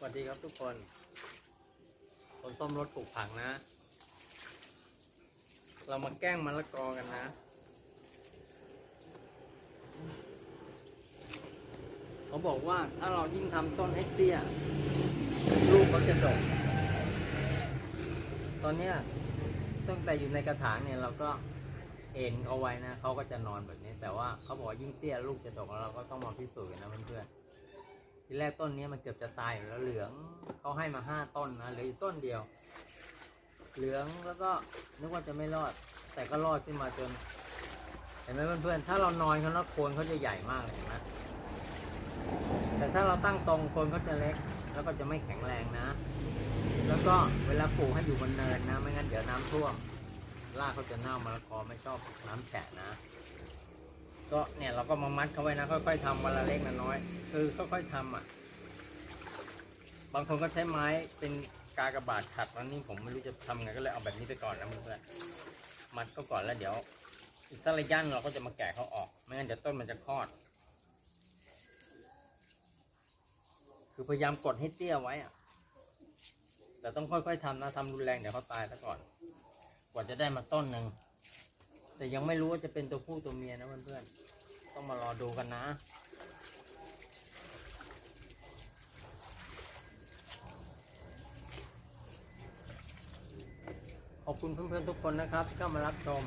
สวัสดีครับทุกคน คนต้มรถปลูกผักนะ เรามาแกล้งมะละกอกันนะ เขาบอกว่าถ้าเรายิ่งทำต้นให้เตี้ย ลูกเขาจะดก ตอนเนี้ยตั้งแต่อยู่ในกระถางเนี่ยเราก็เอ็นเขาไว้นะเขาก็จะนอนแบบนี้ แต่ว่าเขาบอกยิ่งเตี้ยลูกจะดกแล้วเราก็ต้องมาพิสูจน์กันนะเพื่อนๆ ทีแรกต้นนี้มันเกือบจะตายอยู่แล้วเหลืองเขาให้มาห้าต้นนะเหลืออยู่ต้นเดียว เหลืองแล้วก็นึกว่าจะไม่รอด แต่ก็รอดขึ้นมาจน เห็นไหมเพื่อนๆถ้าเรานอนเขาแล้วโคนเขาจะใหญ่มากเลยเห็นไหมแต่ถ้าเราตั้งตรงโคนเขาจะเล็ก แล้วก็จะไม่แข็งแรงนะ แล้วก็เวลาปลูกให้อยู่บนเนินนะ ไม่งั้นเดี๋ยวน้ำท่วมรากเขาจะเน่ามะละกอไม่ชอบน้ำแฉะนะ ก็เนี่ยเราก็มามัดเขาไว้นะค่อย ๆทำวันละเล็กละน้อย คือค่อยๆทำอะ บางคนก็ใช้ไม้เป็นกากระบาดขัดแล้วนี่ผมไม่รู้จะทำไงก็เลยเอาแบบนี้ไปก่อนนะเพื่อนมัดก็ก่อนแล้วเดี๋ยว อีกสักระยะเราก็จะมาแกะเขาออก ไม่งั้นเดี๋ยวต้นมันจะคลอด คือพยายามกดให้เตี้ยไว้อะแต่ต้องค่อยๆทำนะทำรุนแรงเดี๋ยวเขาตายซะก่อน กว่าจะได้มาต้นหนึ่ง แต่ยังไม่รู้ว่าจะเป็นตัวผู้ตัวเมียนะเพื่อนๆ ต้องมารอดูกันนะ ขอบคุณเพื่อนๆทุกคนนะครับที่เข้ามารับชม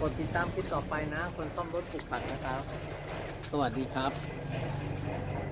กดติดตามคลิปต่อไปนะ คนต้มรถปลูกผักนะครับ สวัสดีครับ